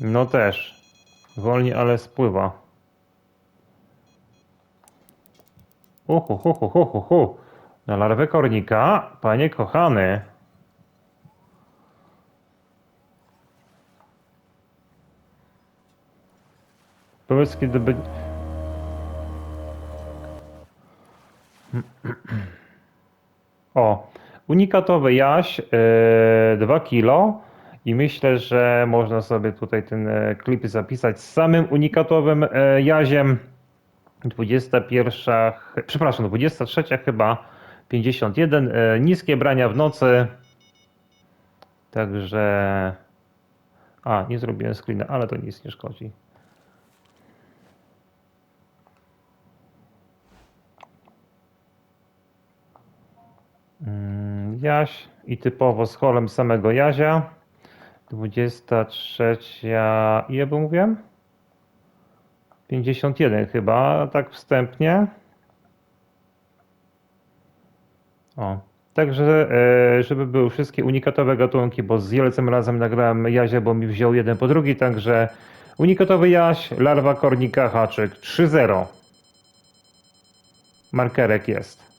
No też. Wolniej, ale spływa. Uhu, hu, hu, hu, hu, hu. Na larwę kornika, panie kochany. Powiedz, kiedy będzie... O, unikatowy jaś, yy, 2 kilo i myślę, że można sobie tutaj ten e, klip zapisać z samym unikatowym e, jaziem. 21, ch- przepraszam, 23 chyba, 51, e, niskie brania w nocy. Także, a nie zrobiłem screena, ale to nic nie szkodzi. Mm, Jaś i typowo z holem samego Jazia. 23. Ile by mówiłem? 51 chyba, tak wstępnie. O. Także, e, żeby były wszystkie unikatowe gatunki, bo z Jelcem razem nagrałem Jazia, bo mi wziął jeden po drugi, także unikatowy Jaś, larwa kornika, haczyk 3-0. Markerek jest.